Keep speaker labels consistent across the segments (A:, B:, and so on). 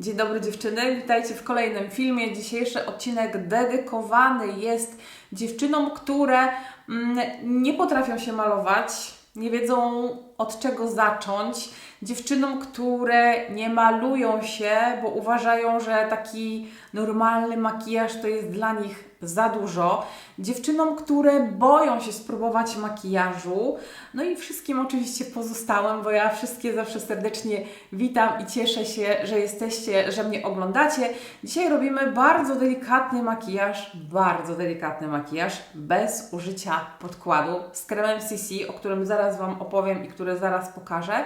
A: Dzień dobry dziewczyny, witajcie w kolejnym filmie. Dzisiejszy odcinek dedykowany jest dziewczynom, które mm, nie potrafią się malować, nie wiedzą od czego zacząć. Dziewczynom, które nie malują się, bo uważają, że taki normalny makijaż to jest dla nich za dużo. Dziewczynom, które boją się spróbować makijażu. No i wszystkim oczywiście pozostałym, bo ja wszystkie zawsze serdecznie witam i cieszę się, że jesteście, że mnie oglądacie. Dzisiaj robimy bardzo delikatny makijaż, bardzo delikatny makijaż bez użycia podkładu z kremem CC, o którym zaraz Wam opowiem i który zaraz pokażę.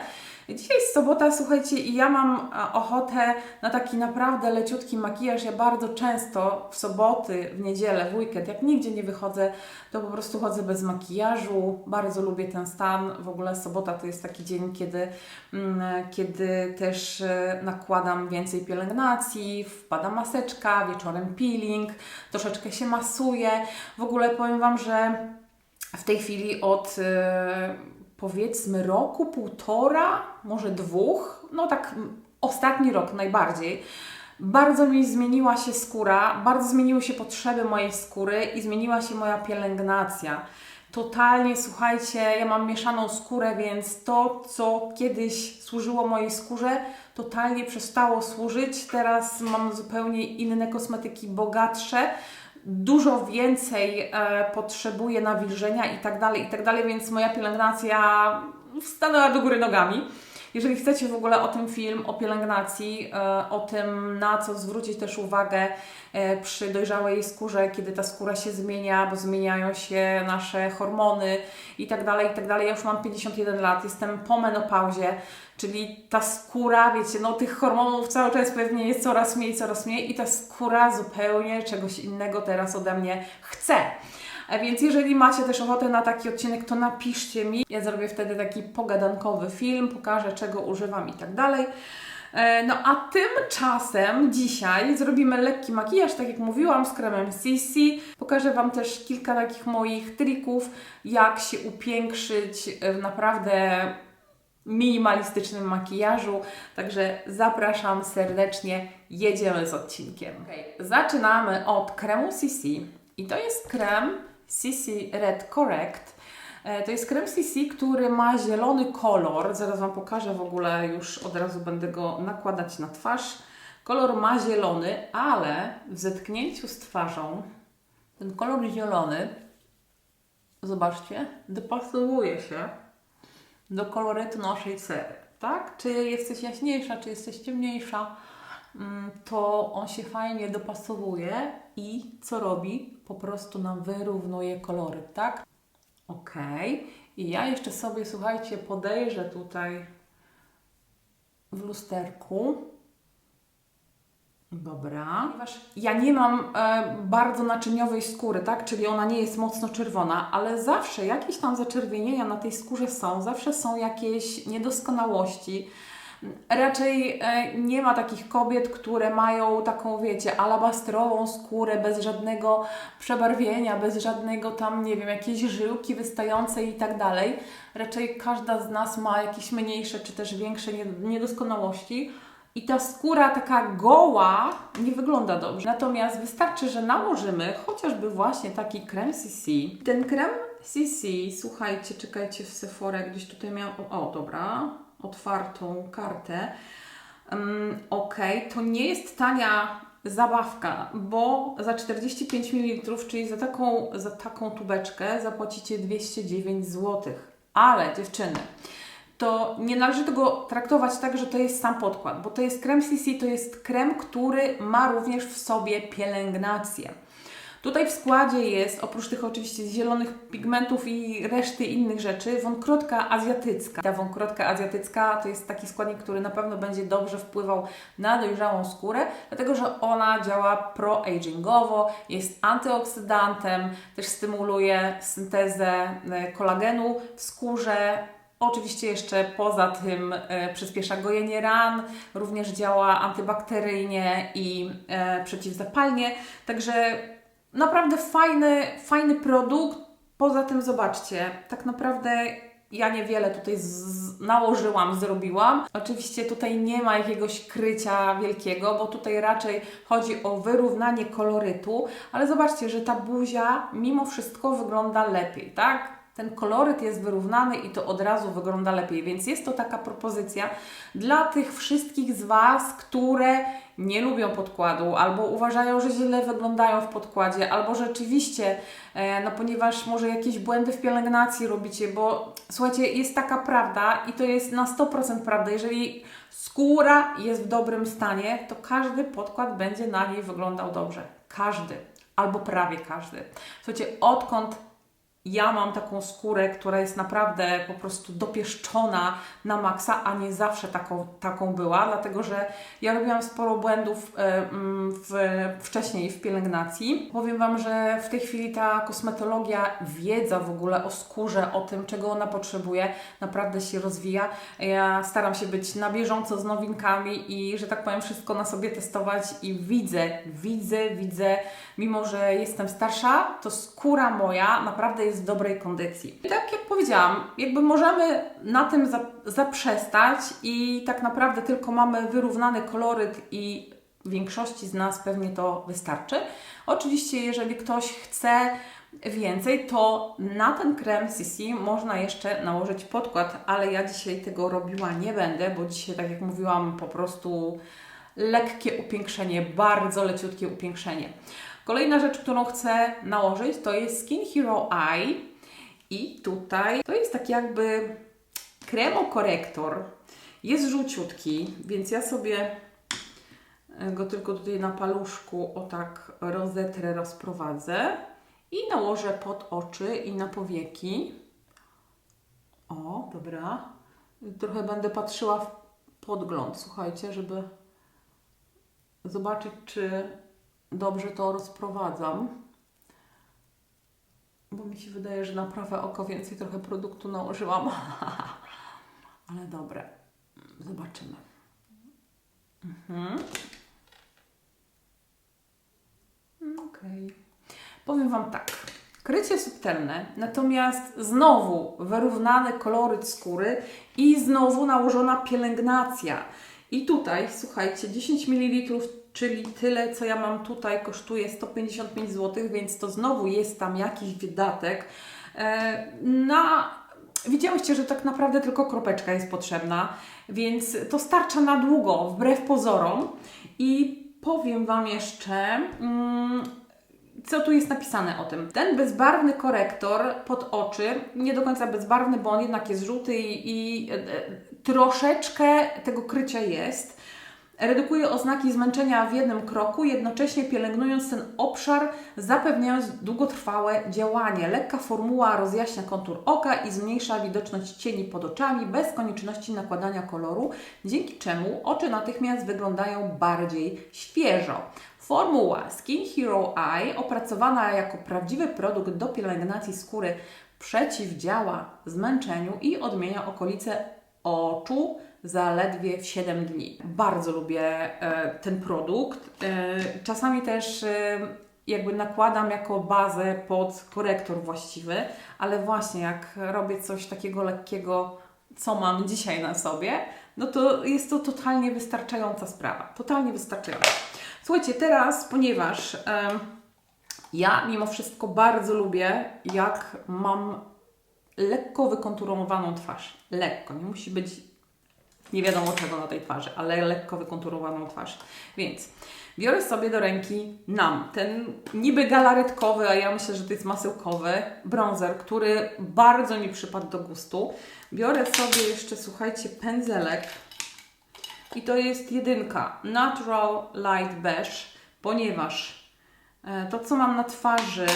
A: Dzisiaj jest sobota, słuchajcie, i ja mam e, ochotę na taki naprawdę leciutki makijaż. Ja bardzo często w soboty, w niedzielę, w weekend, jak nigdzie nie wychodzę, to po prostu chodzę bez makijażu. Bardzo lubię ten stan. W ogóle sobota to jest taki dzień, kiedy, mm, kiedy też e, nakładam więcej pielęgnacji, wpada maseczka, wieczorem peeling, troszeczkę się masuję. W ogóle powiem Wam, że w tej chwili od e, powiedzmy roku, półtora, może dwóch, no tak ostatni rok najbardziej, bardzo mi zmieniła się skóra, bardzo zmieniły się potrzeby mojej skóry i zmieniła się moja pielęgnacja. Totalnie, słuchajcie, ja mam mieszaną skórę, więc to, co kiedyś służyło mojej skórze, totalnie przestało służyć. Teraz mam zupełnie inne kosmetyki, bogatsze dużo więcej e, potrzebuję nawilżenia i tak dalej, i tak dalej, więc moja pielęgnacja stanęła do góry nogami. Jeżeli chcecie w ogóle o tym film, o pielęgnacji, e, o tym, na co zwrócić też uwagę e, przy dojrzałej skórze, kiedy ta skóra się zmienia, bo zmieniają się nasze hormony i tak dalej, i tak dalej. Ja już mam 51 lat, jestem po menopauzie, czyli ta skóra, wiecie, no tych hormonów cały czas pewnie jest coraz mniej, coraz mniej i ta skóra zupełnie czegoś innego teraz ode mnie chce. A więc jeżeli macie też ochotę na taki odcinek, to napiszcie mi. Ja zrobię wtedy taki pogadankowy film, pokażę czego używam i tak dalej. E, no a tymczasem dzisiaj zrobimy lekki makijaż, tak jak mówiłam, z kremem CC. Pokażę Wam też kilka takich moich trików, jak się upiększyć w naprawdę minimalistycznym makijażu. Także zapraszam serdecznie, jedziemy z odcinkiem. Okay. Zaczynamy od kremu CC i to jest krem CC Red Correct. E, to jest krem CC, który ma zielony kolor. Zaraz Wam pokażę w ogóle, już od razu będę go nakładać na twarz. Kolor ma zielony, ale w zetknięciu z twarzą ten kolor zielony, zobaczcie, dopasowuje się do kolorytu naszej cery. Tak? Czy jesteś jaśniejsza, czy jesteś ciemniejsza, to on się fajnie dopasowuje i co robi? Po prostu nam wyrównuje kolory, tak? Ok. I ja jeszcze sobie, słuchajcie, podejrzę tutaj w lusterku. Dobra. Ponieważ ja nie mam e, bardzo naczyniowej skóry, tak? Czyli ona nie jest mocno czerwona, ale zawsze jakieś tam zaczerwienienia na tej skórze są, zawsze są jakieś niedoskonałości Raczej e, nie ma takich kobiet, które mają taką, wiecie, alabastrową skórę bez żadnego przebarwienia, bez żadnego tam, nie wiem, jakiejś żyłki wystającej i tak dalej. Raczej każda z nas ma jakieś mniejsze czy też większe niedoskonałości. I ta skóra taka goła nie wygląda dobrze. Natomiast wystarczy, że nałożymy chociażby właśnie taki krem CC. Ten krem CC, słuchajcie, czekajcie w Sephora, gdzieś tutaj miałam. O, dobra otwartą kartę. Um, ok, to nie jest tania zabawka, bo za 45 ml, czyli za taką, za taką tubeczkę zapłacicie 209 zł. Ale dziewczyny, to nie należy tego traktować tak, że to jest sam podkład, bo to jest krem CC, to jest krem, który ma również w sobie pielęgnację. Tutaj w składzie jest, oprócz tych oczywiście zielonych pigmentów i reszty innych rzeczy, wąkrotka azjatycka. Ta wąkrotka azjatycka to jest taki składnik, który na pewno będzie dobrze wpływał na dojrzałą skórę, dlatego że ona działa pro-agingowo, jest antyoksydantem, też stymuluje syntezę e, kolagenu w skórze, Oczywiście jeszcze poza tym e, przyspiesza gojenie ran, również działa antybakteryjnie i e, przeciwzapalnie. Także naprawdę fajny, fajny produkt. Poza tym zobaczcie, tak naprawdę Ja niewiele tutaj nałożyłam, zrobiłam. Oczywiście tutaj nie ma jakiegoś krycia wielkiego, bo tutaj raczej chodzi o wyrównanie kolorytu, ale zobaczcie, że ta buzia mimo wszystko wygląda lepiej, tak? Ten koloryt jest wyrównany i to od razu wygląda lepiej, więc jest to taka propozycja dla tych wszystkich z Was, które nie lubią podkładu albo uważają, że źle wyglądają w podkładzie, albo rzeczywiście, e, no ponieważ może jakieś błędy w pielęgnacji robicie, bo słuchajcie, jest taka prawda i to jest na 100% prawda, jeżeli skóra jest w dobrym stanie, to każdy podkład będzie na niej wyglądał dobrze. Każdy, albo prawie każdy. Słuchajcie, odkąd ja mam taką skórę, która jest naprawdę po prostu dopieszczona na maksa, a nie zawsze taką, taką była, dlatego że ja robiłam sporo błędów e, mm, w, wcześniej w pielęgnacji. Powiem Wam, że w tej chwili ta kosmetologia, wiedza w ogóle o skórze, o tym, czego ona potrzebuje, naprawdę się rozwija. Ja staram się być na bieżąco z nowinkami i, że tak powiem, wszystko na sobie testować i widzę, widzę, widzę, mimo że jestem starsza, to skóra moja naprawdę jest w dobrej kondycji. I tak jak powiedziałam, jakby możemy na tym za, zaprzestać i tak naprawdę tylko mamy wyrównany koloryt i większości z nas pewnie to wystarczy. Oczywiście, jeżeli ktoś chce więcej, to na ten krem CC można jeszcze nałożyć podkład, ale ja dzisiaj tego robiła nie będę, bo dzisiaj, tak jak mówiłam, po prostu lekkie upiększenie, bardzo leciutkie upiększenie. Kolejna rzecz, którą chcę nałożyć, to jest Skin Hero Eye. I tutaj to jest taki jakby kremokorektor. Jest żółciutki, więc ja sobie go tylko tutaj na paluszku o tak rozetrę, rozprowadzę i nałożę pod oczy i na powieki. O, dobra. Trochę będę patrzyła w podgląd, słuchajcie, żeby zobaczyć, czy dobrze to rozprowadzam. Bo mi się wydaje, że na prawe oko więcej trochę produktu nałożyłam. Ale dobre. Zobaczymy. Mhm. Okej. Powiem Wam tak. Krycie subtelne, natomiast znowu wyrównany koloryt skóry i znowu nałożona pielęgnacja. I tutaj, słuchajcie, 10 ml, czyli tyle, co ja mam tutaj, kosztuje 155 zł, więc to znowu jest tam jakiś wydatek. E, na Widziałyście, że tak naprawdę tylko kropeczka jest potrzebna, więc to starcza na długo, wbrew pozorom. I powiem Wam jeszcze, mm, co tu jest napisane o tym. Ten bezbarwny korektor pod oczy, nie do końca bezbarwny, bo on jednak jest żółty i, i e, e, troszeczkę tego krycia jest. Redukuje oznaki zmęczenia w jednym kroku, jednocześnie pielęgnując ten obszar, zapewniając długotrwałe działanie. Lekka formuła rozjaśnia kontur oka i zmniejsza widoczność cieni pod oczami bez konieczności nakładania koloru, dzięki czemu oczy natychmiast wyglądają bardziej świeżo. Formuła Skin Hero Eye, opracowana jako prawdziwy produkt do pielęgnacji skóry, przeciwdziała zmęczeniu i odmienia okolice oczu zaledwie w 7 dni. Bardzo lubię e, ten produkt. E, czasami też e, jakby nakładam jako bazę pod korektor właściwy, ale właśnie jak robię coś takiego lekkiego, co mam dzisiaj na sobie, no to jest to totalnie wystarczająca sprawa. Totalnie wystarczająca. Słuchajcie, teraz, ponieważ ja mimo wszystko bardzo lubię, jak mam lekko wykonturowaną twarz. Lekko, nie musi być nie wiadomo czego na tej twarzy, ale lekko wykonturowaną twarz. Więc biorę sobie do ręki NAM, ten niby galaretkowy, a ja myślę, że to jest masełkowy bronzer, który bardzo mi przypadł do gustu. Biorę sobie jeszcze, słuchajcie, pędzelek i to jest jedynka Natural Light Beige, ponieważ e, to, co mam na twarzy,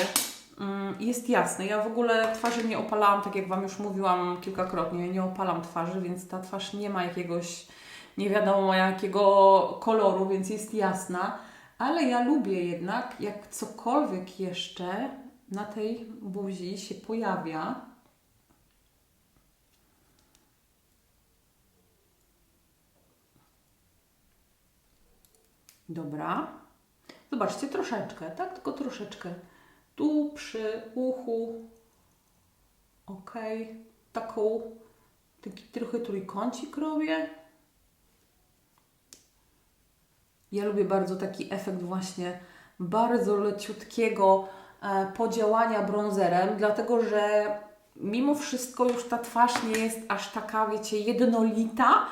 A: jest jasny. Ja w ogóle twarzy nie opalałam, tak jak Wam już mówiłam kilkakrotnie, nie opalam twarzy, więc ta twarz nie ma jakiegoś nie wiadomo jakiego koloru, więc jest jasna. Ale ja lubię jednak, jak cokolwiek jeszcze na tej buzi się pojawia. Dobra. Zobaczcie, troszeczkę, tak? Tylko troszeczkę tu przy uchu. Ok. taką, taki trochę trójkącik robię. Ja lubię bardzo taki efekt właśnie bardzo leciutkiego e, podziałania bronzerem, dlatego że mimo wszystko już ta twarz nie jest aż taka, wiecie, jednolita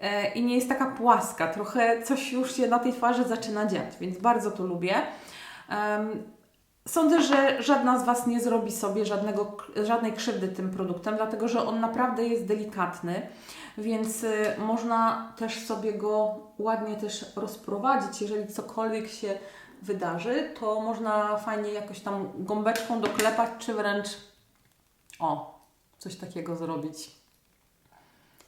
A: e, i nie jest taka płaska. Trochę coś już się na tej twarzy zaczyna dziać, więc bardzo to lubię. Sądzę, że żadna z Was nie zrobi sobie żadnego, żadnej krzywdy tym produktem, dlatego że on naprawdę jest delikatny, więc y, można też sobie go ładnie też rozprowadzić. Jeżeli cokolwiek się wydarzy, to można fajnie jakoś tam gąbeczką doklepać, czy wręcz o, coś takiego zrobić.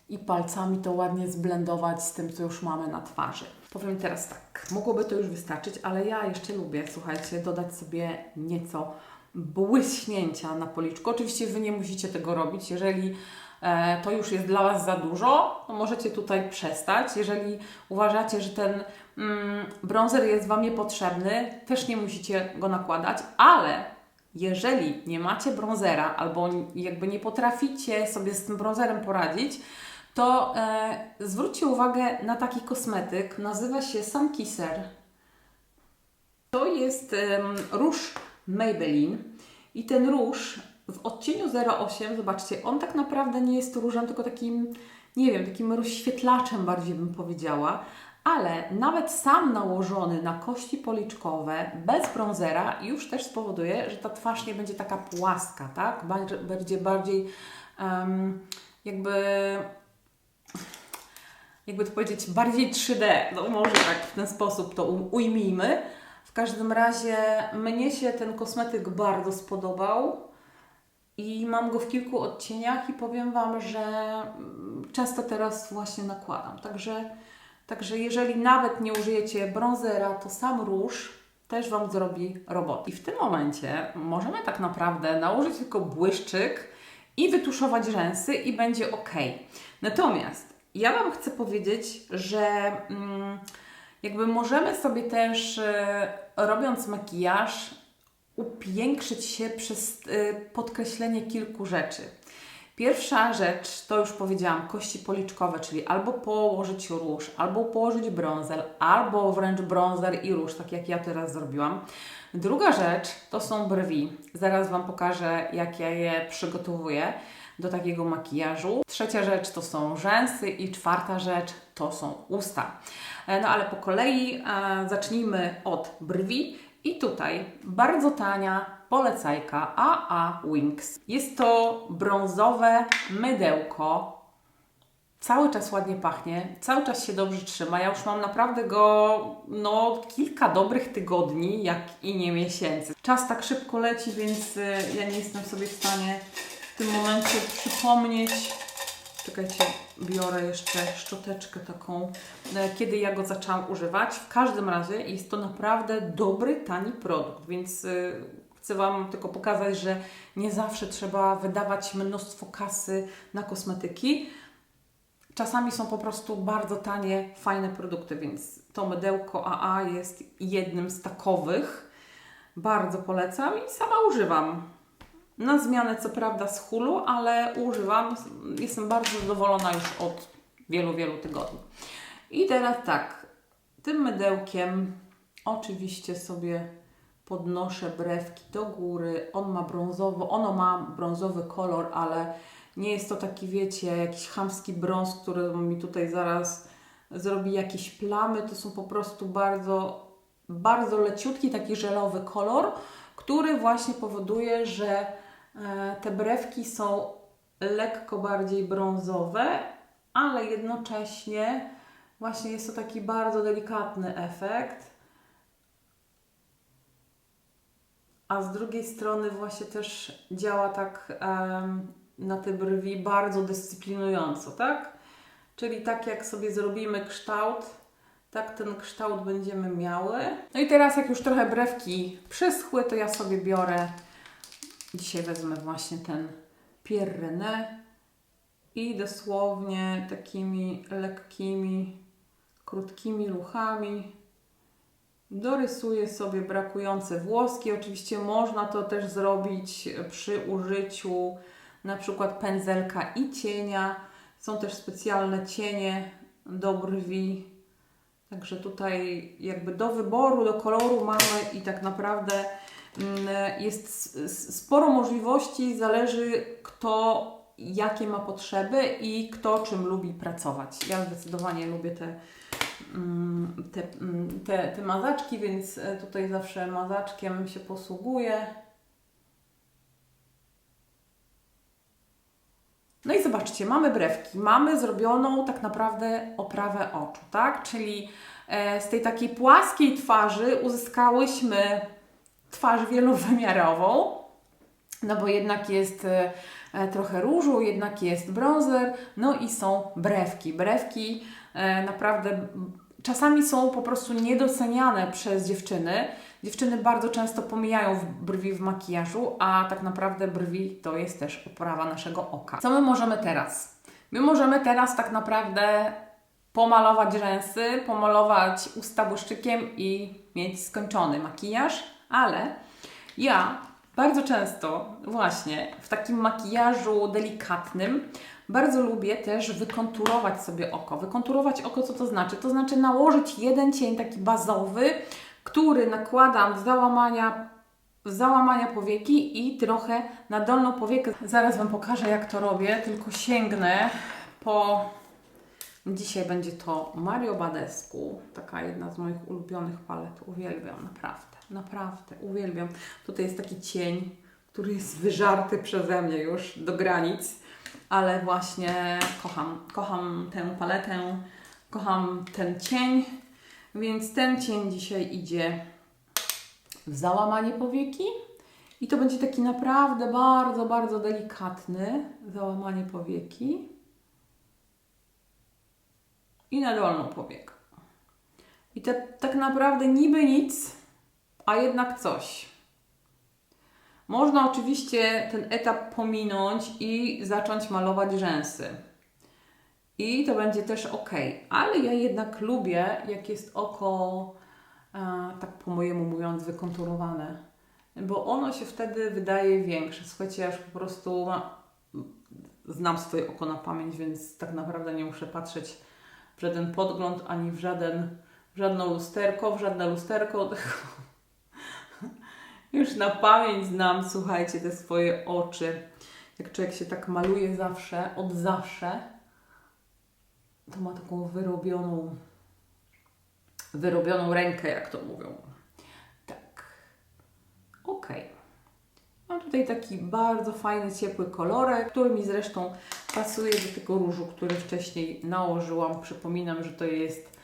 A: I palcami to ładnie zblendować z tym, co już mamy na twarzy. Powiem teraz tak, mogłoby to już wystarczyć, ale ja jeszcze lubię, słuchajcie, dodać sobie nieco błyśnięcia na policzku. Oczywiście Wy nie musicie tego robić, jeżeli e, to już jest dla Was za dużo, to możecie tutaj przestać. Jeżeli uważacie, że ten mm, bronzer jest Wam niepotrzebny, też nie musicie go nakładać, ale jeżeli nie macie bronzera albo jakby nie potraficie sobie z tym bronzerem poradzić, to e, zwróćcie uwagę na taki kosmetyk. Nazywa się Sun Kisser. To jest em, róż Maybelline i ten róż w odcieniu 08, zobaczcie, on tak naprawdę nie jest różem, tylko takim, nie wiem, takim rozświetlaczem bardziej bym powiedziała, ale nawet sam nałożony na kości policzkowe bez bronzera już też spowoduje, że ta twarz nie będzie taka płaska, tak? Bardziej, bardziej, em, jakby jakby to powiedzieć, bardziej 3D. No może tak w ten sposób to ujmijmy. W każdym razie mnie się ten kosmetyk bardzo spodobał i mam go w kilku odcieniach i powiem Wam, że mm, często teraz właśnie nakładam. Także, także jeżeli nawet nie użyjecie bronzera, to sam róż też Wam zrobi robotę. I w tym momencie możemy tak naprawdę nałożyć tylko błyszczyk i wytuszować rzęsy i będzie ok. Natomiast ja Wam chcę powiedzieć, że mm, jakby możemy sobie też e, robiąc makijaż upiększyć się przez e, podkreślenie kilku rzeczy. Pierwsza rzecz, to już powiedziałam, kości policzkowe, czyli albo położyć róż, albo położyć bronzer, albo wręcz bronzer i róż, tak jak ja teraz zrobiłam. Druga rzecz to są brwi. Zaraz Wam pokażę, jak ja je przygotowuję do takiego makijażu. Trzecia rzecz to są rzęsy i czwarta rzecz to są usta. E, No ale po kolei e, zacznijmy od brwi. I tutaj bardzo tania polecajka AA Wings. Jest to brązowe mydełko. Cały czas ładnie pachnie, cały czas się dobrze trzyma. Ja już mam naprawdę go no, kilka dobrych tygodni, jak i nie miesięcy. Czas tak szybko leci, więc y, ja nie jestem sobie w stanie w tym momencie przypomnieć. Czekajcie, biorę jeszcze szczoteczkę taką, e, kiedy ja go zaczęłam używać. W każdym razie jest to naprawdę dobry, tani produkt, więc y, chcę Wam tylko pokazać, że nie zawsze trzeba wydawać mnóstwo kasy na kosmetyki. Czasami są po prostu bardzo tanie, fajne produkty, więc to mydełko AA jest jednym z takowych. Bardzo polecam i sama używam. Na zmianę co prawda z hulu, ale używam. Jestem bardzo zadowolona już od wielu, wielu tygodni. I teraz tak, tym mydełkiem oczywiście sobie podnoszę brewki do góry. On ma brązowo, ono ma brązowy kolor, ale nie jest to taki, wiecie, jakiś chamski brąz, który mi tutaj zaraz zrobi jakieś plamy. To są po prostu bardzo, bardzo leciutki, taki żelowy kolor, który właśnie powoduje, że te brewki są lekko bardziej brązowe, ale jednocześnie właśnie jest to taki bardzo delikatny efekt. A z drugiej strony właśnie też działa tak em, na te brwi bardzo dyscyplinująco, tak? Czyli tak jak sobie zrobimy kształt, tak ten kształt będziemy miały. No i teraz jak już trochę brewki przyschły, to ja sobie biorę, dzisiaj wezmę właśnie ten Pierre René i dosłownie takimi lekkimi, krótkimi ruchami dorysuję sobie brakujące włoski. Oczywiście można to też zrobić przy użyciu na przykład pędzelka i cienia. Są też specjalne cienie do brwi. Także tutaj jakby do wyboru, do koloru mamy i tak naprawdę jest s- s- sporo możliwości, zależy kto jakie ma potrzeby i kto czym lubi pracować. Ja zdecydowanie lubię te, mm, te, mm, te, te mazaczki, więc e, tutaj zawsze mazaczkiem się posługuję. No i zobaczcie, mamy brewki, mamy zrobioną tak naprawdę oprawę oczu, tak? Czyli e, z tej takiej płaskiej twarzy uzyskałyśmy twarz wielowymiarową, no bo jednak jest e, e, trochę różu, jednak jest bronzer, no i są brewki. Brewki e, naprawdę czasami są po prostu niedoceniane przez dziewczyny. Dziewczyny bardzo często pomijają brwi w makijażu, a tak naprawdę brwi to jest też oprawa naszego oka. Co my możemy teraz? My możemy teraz tak naprawdę pomalować rzęsy, pomalować usta błyszczykiem i mieć skończony makijaż, ale ja bardzo często właśnie w takim makijażu delikatnym bardzo lubię też wykonturować sobie oko. Wykonturować oko, co to znaczy? To znaczy nałożyć jeden cień taki bazowy, który nakładam z załamania, z załamania powieki i trochę na dolną powiekę. Zaraz Wam pokażę, jak to robię, tylko sięgnę po Dzisiaj będzie to Mario Badescu, taka jedna z moich ulubionych palet. Uwielbiam, naprawdę, naprawdę, uwielbiam. Tutaj jest taki cień, który jest wyżarty przeze mnie już do granic, ale właśnie kocham, kocham tę paletę, kocham ten cień, więc ten cień dzisiaj idzie w załamanie powieki i to będzie taki naprawdę bardzo, bardzo delikatny załamanie powieki i na dolną powiekę. I te, tak naprawdę niby nic, a jednak coś. Można oczywiście ten etap pominąć i zacząć malować rzęsy. I to będzie też ok, ale ja jednak lubię, jak jest oko, e, tak po mojemu mówiąc, wykonturowane, bo ono się wtedy wydaje większe. Słuchajcie, ja już po prostu znam swoje oko na pamięć, więc tak naprawdę nie muszę patrzeć w żaden podgląd, ani w żaden, w żadne lusterko, w żadne lusterko. Już na pamięć znam, słuchajcie, te swoje oczy. Jak człowiek się tak maluje zawsze, od zawsze, to ma taką wyrobioną, wyrobioną rękę, jak to mówią. Tak. Okej. Mam tutaj taki bardzo fajny, ciepły kolorek, który mi zresztą pasuje do tego różu, który wcześniej nałożyłam. Przypominam, że to jest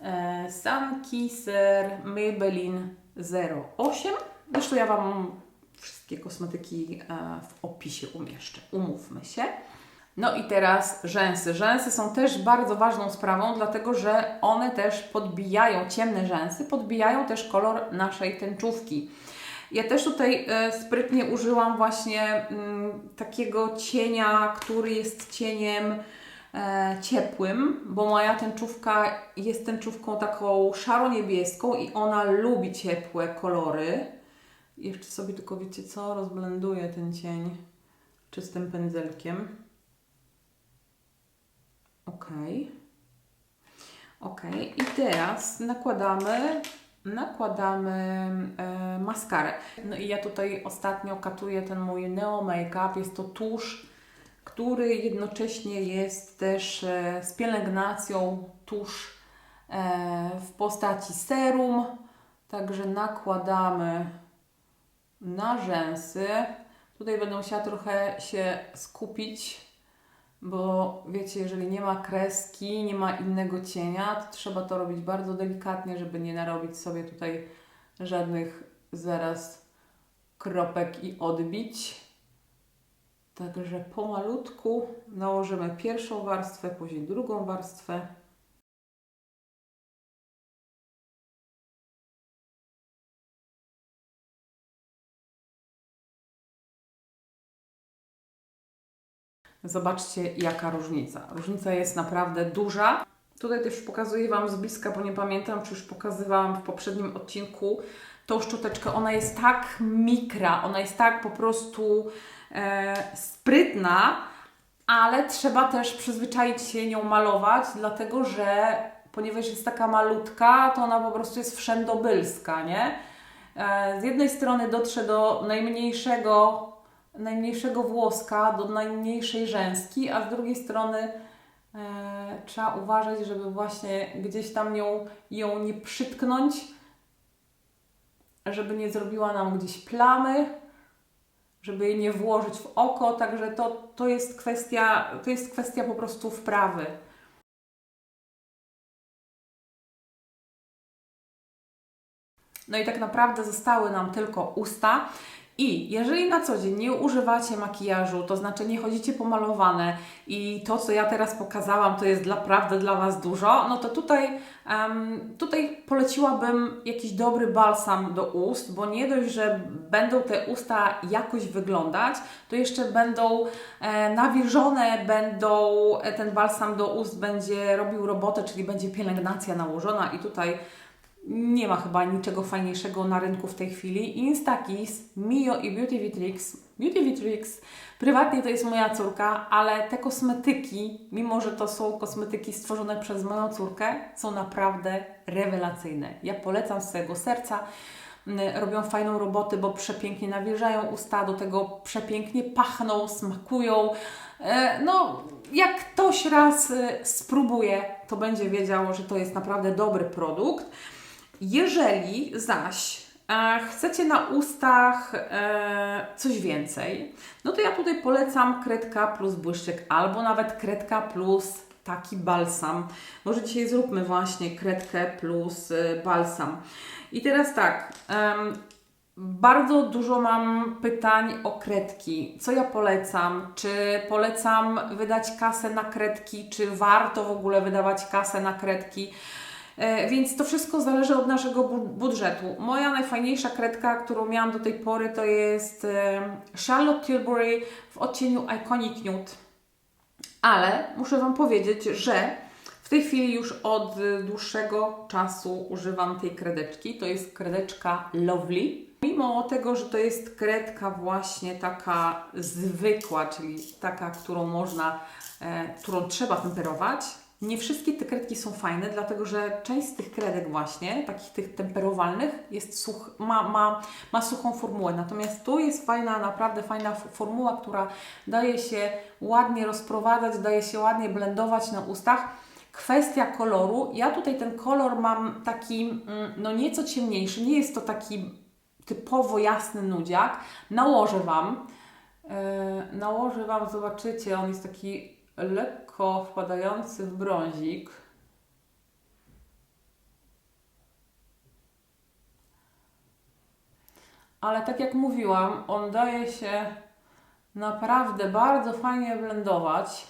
A: e, Sunkisser Maybelline 08. Zresztą ja Wam wszystkie kosmetyki e, w opisie umieszczę. Umówmy się. No i teraz rzęsy. Rzęsy są też bardzo ważną sprawą, dlatego że one też podbijają, ciemne rzęsy, podbijają też kolor naszej tęczówki. Ja też tutaj e, sprytnie użyłam właśnie mm, takiego cienia, który jest cieniem e, ciepłym, bo moja tęczówka jest tęczówką taką szaro-niebieską i ona lubi ciepłe kolory. Jeszcze sobie tylko wiecie co, rozblenduję ten cień czystym pędzelkiem. Ok. Ok. I teraz nakładamy nakładamy e, maskarę. No i ja tutaj ostatnio katuję ten mój Neo Makeup. Jest to tusz, który jednocześnie jest też e, z pielęgnacją tusz e, w postaci serum. Także nakładamy na rzęsy. Tutaj będę musiała trochę się skupić, bo wiecie, jeżeli nie ma kreski, nie ma innego cienia, to trzeba to robić bardzo delikatnie, żeby nie narobić sobie tutaj żadnych zaraz kropek i odbić. Także pomalutku nałożymy pierwszą warstwę, później drugą warstwę. Zobaczcie, jaka różnica. Różnica jest naprawdę duża. Tutaj też pokazuję Wam z bliska, bo nie pamiętam, czy już pokazywałam w poprzednim odcinku tą szczoteczkę. Ona jest tak mikra, ona jest tak po prostu e, sprytna, ale trzeba też przyzwyczaić się nią malować, dlatego że ponieważ jest taka malutka, to ona po prostu jest wszędobylska, nie? E, z jednej strony dotrze do najmniejszego, najmniejszego włoska, do najmniejszej rzęski, a z drugiej strony e, trzeba uważać, żeby właśnie gdzieś tam ją, ją nie przytknąć, żeby nie zrobiła nam gdzieś plamy, żeby jej nie włożyć w oko, także to, to, jest, kwestia, to jest kwestia po prostu wprawy. No i tak naprawdę zostały nam tylko usta. I jeżeli na co dzień nie używacie makijażu, to znaczy nie chodzicie pomalowane i to, co ja teraz pokazałam, to jest naprawdę dla Was dużo, no to tutaj, um, tutaj poleciłabym jakiś dobry balsam do ust, bo nie dość, że będą te usta jakoś wyglądać, to jeszcze będą e, nawilżone, będą, e, ten balsam do ust będzie robił robotę, czyli będzie pielęgnacja nałożona i tutaj nie ma chyba niczego fajniejszego na rynku w tej chwili. Instakiss, Mio i Beauty Vitrix. Beauty Vitrix prywatnie to jest moja córka, ale te kosmetyki, mimo że to są kosmetyki stworzone przez moją córkę, są naprawdę rewelacyjne. Ja polecam z swojego serca. Mm, robią fajną robotę, bo przepięknie nawilżają usta, do tego przepięknie pachną, smakują. E, no, jak ktoś raz e, spróbuje, to będzie wiedział, że to jest naprawdę dobry produkt. Jeżeli zaś e, chcecie na ustach e, coś więcej, no to ja tutaj polecam kredka plus błyszczyk albo nawet kredka plus taki balsam. Może dzisiaj zróbmy właśnie kredkę plus e, balsam. I teraz tak, bardzo dużo mam pytań o kredki. Co ja polecam? Czy polecam wydać kasę na kredki? Czy warto w ogóle wydawać kasę na kredki? E, więc to wszystko zależy od naszego budżetu. Moja najfajniejsza kredka, którą miałam do tej pory, to jest e, Charlotte Tilbury w odcieniu Iconic Nude. Ale muszę Wam powiedzieć, że w tej chwili już od dłuższego czasu używam tej kredeczki. To jest kredeczka Lovely. Mimo tego, że to jest kredka właśnie taka zwykła, czyli taka, którą można, e, którą trzeba temperować, nie wszystkie te kredki są fajne, dlatego że część z tych kredek właśnie, takich tych temperowalnych, jest such, ma, ma, ma suchą formułę. Natomiast tu jest fajna, naprawdę fajna formuła, która daje się ładnie rozprowadzać, daje się ładnie blendować na ustach. Kwestia koloru. Ja tutaj ten kolor mam taki, mm, no nieco ciemniejszy. Nie jest to taki typowo jasny nudziak. Nałożę Wam. Yy, nałożę Wam, zobaczycie, on jest taki lekko wpadający w brązik. Ale tak jak mówiłam, on daje się naprawdę bardzo fajnie blendować.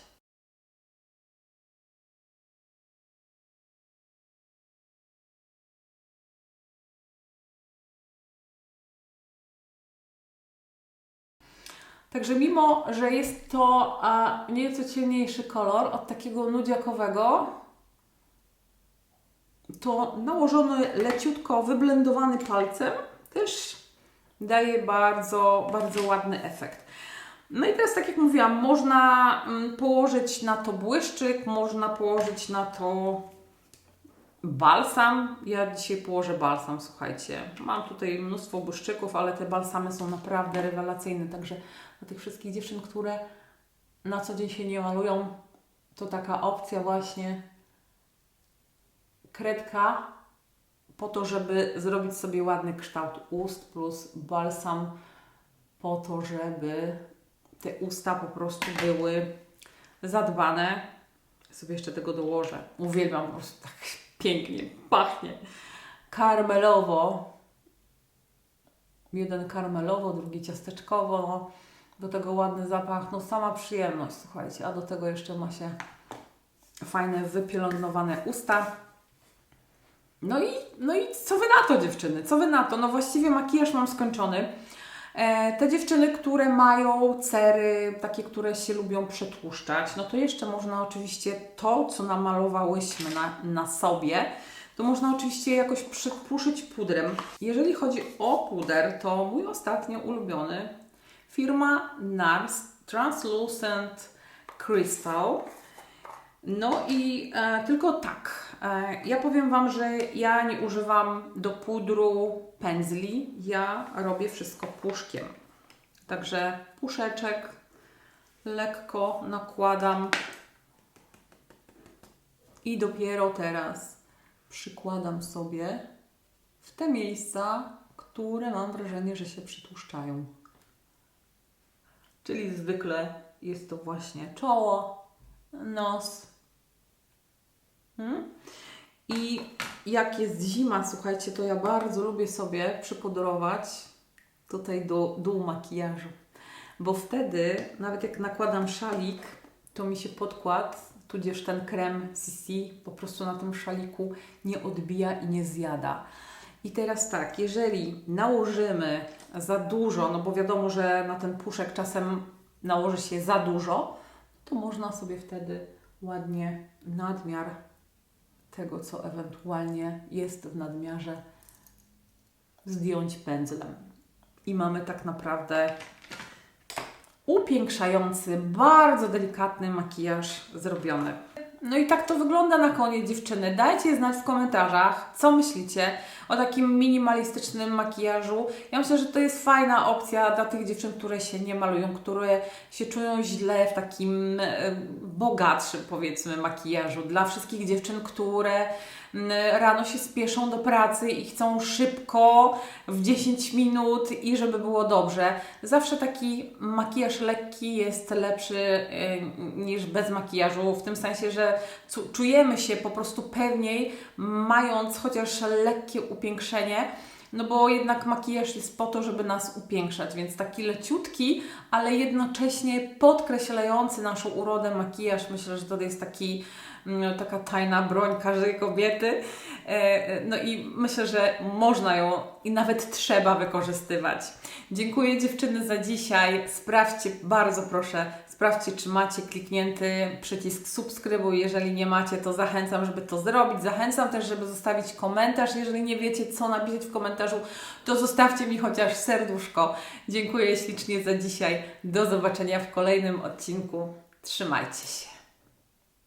A: Także mimo, że jest to a, nieco ciemniejszy kolor od takiego nudziakowego, to nałożony leciutko, wyblendowany palcem też daje bardzo, bardzo ładny efekt. No i teraz, tak jak mówiłam, można mm, położyć na to błyszczyk, można położyć na to balsam. Ja dzisiaj położę balsam, słuchajcie. Mam tutaj mnóstwo błyszczyków, ale te balsamy są naprawdę rewelacyjne, także dla tych wszystkich dziewczyn, które na co dzień się nie malują, to taka opcja właśnie kredka po to, żeby zrobić sobie ładny kształt ust plus balsam po to, żeby te usta po prostu były zadbane. Sobie jeszcze tego dołożę. Uwielbiam po prostu tak pięknie pachnie. Karmelowo. Jeden karmelowo, drugi ciasteczkowo. Do tego ładny zapach, no sama przyjemność, słuchajcie, a do tego jeszcze ma się fajne wypielęgnowane usta. No i, no i co Wy na to dziewczyny, co Wy na to? No właściwie makijaż mam skończony. E, Te dziewczyny, które mają cery, takie, które się lubią przetłuszczać, no to jeszcze można oczywiście to, co namalowałyśmy na, na sobie, to można oczywiście jakoś przypuszyć pudrem. Jeżeli chodzi o puder, to mój ostatnio ulubiony firma NARS Translucent Crystal. No i e, tylko tak. E, ja powiem Wam, że ja nie używam do pudru pędzli. Ja robię wszystko puszkiem. Także puszeczek lekko nakładam i dopiero teraz przykładam sobie w te miejsca, które mam wrażenie, że się przytłuszczają. Czyli zwykle jest to właśnie czoło, nos. Hmm? I jak jest zima, słuchajcie, to ja bardzo lubię sobie przypudrować tutaj do dół makijażu. Bo wtedy, nawet jak nakładam szalik, to mi się podkład, tudzież ten krem CC po prostu na tym szaliku nie odbija i nie zjada. I teraz tak, jeżeli nałożymy za dużo, no bo wiadomo, że na ten puszek czasem nałoży się za dużo, to można sobie wtedy ładnie nadmiar tego, co ewentualnie jest w nadmiarze, zdjąć pędzlem. I mamy tak naprawdę upiększający, bardzo delikatny makijaż zrobiony. No i tak to wygląda na koniec dziewczyny. Dajcie znać w komentarzach, co myślicie o takim minimalistycznym makijażu. Ja myślę, że to jest fajna opcja dla tych dziewczyn, które się nie malują, które się czują źle w takim e, bogatszym, powiedzmy, makijażu. Dla wszystkich dziewczyn, które rano się spieszą do pracy i chcą szybko, w 10 minut i żeby było dobrze. Zawsze taki makijaż lekki jest lepszy e, niż bez makijażu, w tym sensie, że czujemy się po prostu pewniej, mając chociaż lekkie upiększenie. No bo jednak makijaż jest po to, żeby nas upiększać, więc taki leciutki, ale jednocześnie podkreślający naszą urodę makijaż, myślę, że to jest taki, taka tajna broń każdej kobiety. E, No i myślę, że można ją i nawet trzeba wykorzystywać. Dziękuję dziewczyny za dzisiaj. Sprawdźcie, bardzo proszę, sprawdźcie, czy macie kliknięty przycisk subskrybuj. Jeżeli nie macie, to zachęcam, żeby to zrobić. Zachęcam też, żeby zostawić komentarz. Jeżeli nie wiecie, co napisać w komentarzu, to zostawcie mi chociaż serduszko. Dziękuję ślicznie za dzisiaj. Do zobaczenia w kolejnym odcinku. Trzymajcie się.